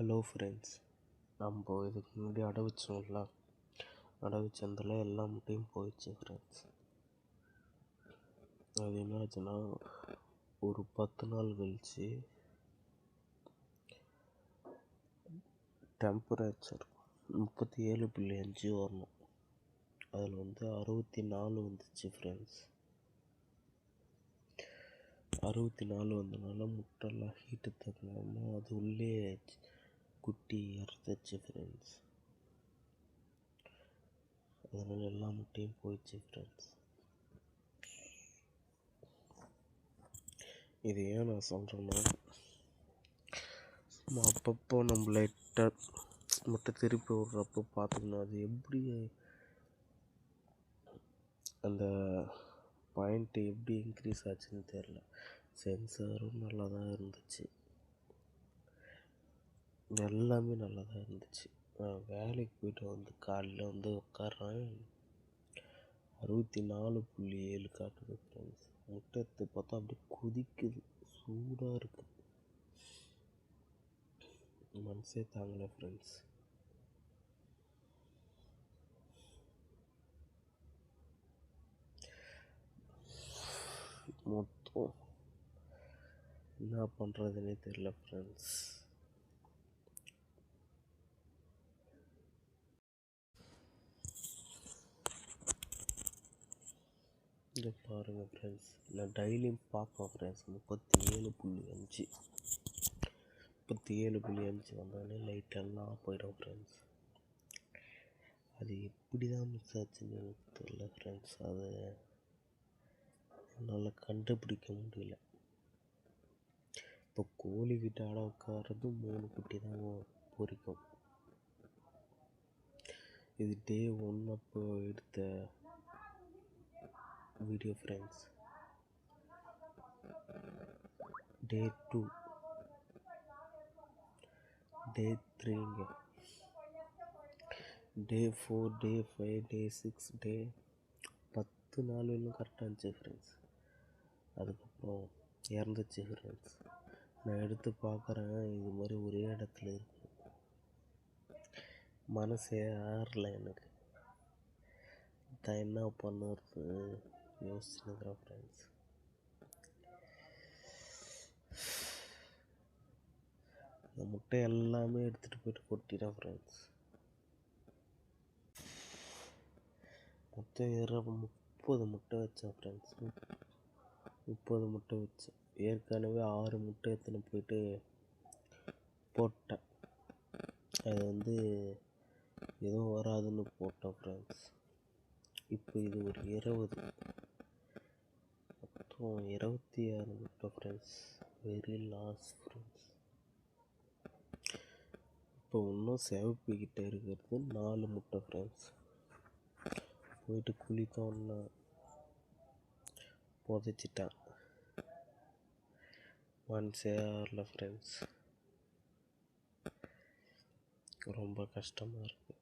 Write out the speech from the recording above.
Hello friends நம்ம இதுக்கு முன்னாடி அடை வச்சோம்ல அடை வச்சதில் எல்லா முட்டையும் போயிடுச்சு ஃப்ரெண்ட்ஸ் அது என்ன ஆச்சுன்னா ஒரு பத்து நாள் கழிச்சு டெம்பரேச்சர் முப்பத்தி ஏழு புள்ளி அஞ்சு வரணும். அதில் வந்து அறுபத்தி நாலு வந்துச்சு ஃப்ரெண்ட்ஸ் அறுபத்தி நாலு வந்தனால முட்டைலாம் ஹீட்டு தகுந்தாமல் அது உள்ளே குட்டி அறுத்துச்சு ஃப்ரெண்ட்ஸ் அதனால் எல்லா முட்டையும் போயிடுச்சு ஃப்ரெண்ட்ஸ் இது ஏன் நான் சொல்கிறேன்னா சும்மா அப்பப்போ நம்ம லைட்டாக முட்டை திருப்பி விட்றப்போ பார்த்துக்கணும் அது எப்படி அந்த பாயிண்ட்டு எப்படி இன்க்ரீஸ் ஆச்சுன்னு தெரில சென்சாரும் நல்லா தான் இருந்துச்சு. எல்லாமே நல்லா தான் இருந்துச்சு. நான் வேலைக்கு போய்ட்டு வந்து காலையில் வந்து உட்காறேன் அறுபத்தி நாலு புள்ளி ஏழு காட்டுது ஃப்ரெண்ட்ஸ் முட்டை எடுத்து பார்த்தா அப்படியே கொதிக்குது. சூடாக இருக்குது மனசே தாங்கலை ஃப்ரெண்ட்ஸ் மொத்தம் என்ன பண்ணுறதுனே தெரில ஃப்ரெண்ட்ஸ் இங்கே பாருங்கள் ஃப்ரெண்ட்ஸ் நான் டெய்லியும் பார்ப்பேன் ஃப்ரெண்ட்ஸ் முப்பத்தி ஏழு புள்ளி அஞ்சு. முப்பத்தி ஏழு புள்ளி அஞ்சு வந்தோடனே லைட் எல்லாம் போயிடும் ஃப்ரெண்ட்ஸ் அது எப்படி தான் மிஸ் ஆச்சுன்னு எனக்கு தெரியல ஃப்ரெண்ட்ஸ் அது என்னால் கண்டுபிடிக்க முடியல. இப்போ கோழி வீட்டு ஆட உட்காறது மூணு குட்டி தான் பொரிக்கும். இது டே ஒன் அப்போ எடுத்த video friends day two day த்ரீங்க day four day five day six day பத்து நாள் இன்னும் கரெக்டாக இருந்துச்சு ஃப்ரெண்ட்ஸ் அதுக்கப்புறம் இறந்துச்சு ஃப்ரெண்ட்ஸ் நான் எடுத்து பார்க்குறேன். இது மாதிரி ஒரே இடத்துல இருக்கு. மனசே ஆறல எனக்கு. தான் என்ன பண்ணுறது? யோசிச்சுருக்கிறேன் ஃப்ரெண்ட்ஸ் இந்த முட்டை எல்லாமே எடுத்துகிட்டு போயிட்டு கொட்டிட்டேன் ஃப்ரெண்ட்ஸ் மொத்தம் ஏற முப்பது முட்டை வச்சேன் ஃப்ரெண்ட்ஸ் முப்பது முட்டை வச்சேன் ஏற்கனவே ஆறு முட்டை எடுத்துன்னு போயிட்டு போட்டேன் அது வந்து எதுவும் வராதுன்னு போட்டேன் ஃப்ரெண்ட்ஸ் இப்போ இது ஒரு இருபது இருபத்தி ஆறு முட்டை ஃப்ரெண்ட்ஸ் வெரி லாஸ் ஃப்ரெண்ட்ஸ் இப்போ இன்னும் சிவப்பிக்கிட்ட இருக்கிறது நாலு முட்டை ஃப்ரெண்ட்ஸ் போயிட்டு குளித்தோன்னா புதைச்சிட்டேன். மனசே ஆறல ஃப்ரெண்ட்ஸ் ரொம்ப கஷ்டமாக இருக்குது